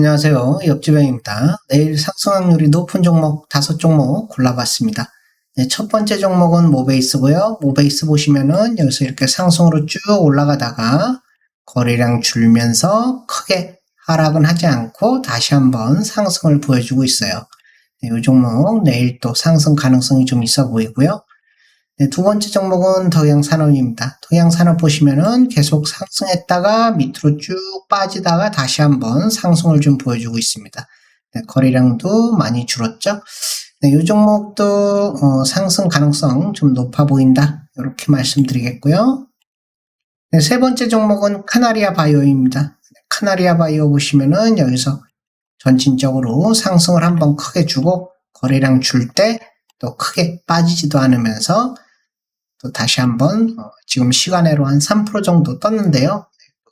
안녕하세요. 옆집행입니다. 내일 상승 확률이 높은 종목 다섯 종목 골라봤습니다. 네, 첫 번째 종목은 모베이스고요. 모베이스 보시면은 여기서 이렇게 상승으로 쭉 올라가다가 거래량 줄면서 크게 하락은 하지 않고 다시 한번 상승을 보여주고 있어요. 네, 이 종목 내일 또 상승 가능성이 좀 있어 보이고요. 네, 두 번째 종목은 덕양산업입니다. 덕양산업 보시면은 계속 상승했다가 밑으로 쭉 빠지다가 다시 한번 상승을 좀 보여주고 있습니다. 네, 거래량도 많이 줄었죠. 네, 이 종목도 어, 상승 가능성 좀 높아 보인다. 이렇게 말씀드리겠고요. 네, 세 번째 종목은 카나리아 바이오입니다. 네, 카나리아 바이오 보시면은 여기서 전진적으로 상승을 한번 크게 주고 거래량 줄 때 또 크게 빠지지도 않으면서 또 다시 한번 어, 지금 시간외로 한 3% 정도 떴는데요.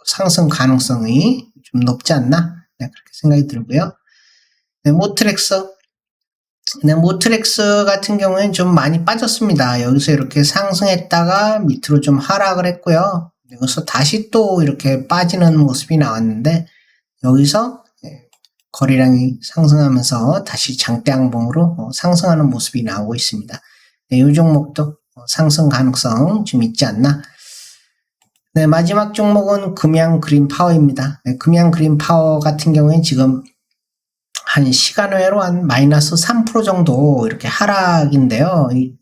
상승 가능성이 좀 높지 않나 네, 그렇게 생각이 들고요. 네, 모트렉스 네, 모트렉스 같은 경우에는 좀 많이 빠졌습니다. 여기서 이렇게 상승했다가 밑으로 좀 하락을 했고요. 여기서 다시 또 이렇게 빠지는 모습이 나왔는데 여기서 네, 거래량이 상승하면서 다시 장대 항봉으로 어, 상승하는 모습이 나오고 있습니다. 네, 이 종목도 어, 상승 가능성 좀 있지 않나. 네, 마지막 종목은 금양 그린 파워입니다. 네, 금양 그린 파워 같은 경우에 지금 한 시간 외로 한 마이너스 3% 정도 이렇게 하락인데요. 이,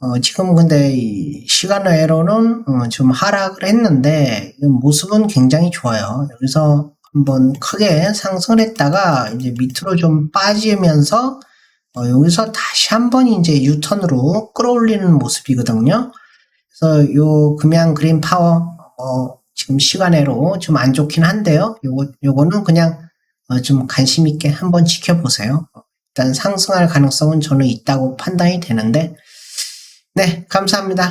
어, 지금 근데 이 시간 외로는 어, 좀 하락을 했는데 모습은 굉장히 좋아요. 여기서 한번 크게 상승을 했다가 이제 밑으로 좀 빠지면서 어, 여기서 다시 한번 이제 유턴으로 끌어올리는 모습이거든요. 그래서 요 금양 그린 파워 어, 지금 시간외로 좀 안 좋긴 한데요. 요거 요거는 그냥 어, 좀 관심 있게 한번 지켜보세요. 일단 상승할 가능성은 저는 있다고 판단이 되는데 네 감사합니다.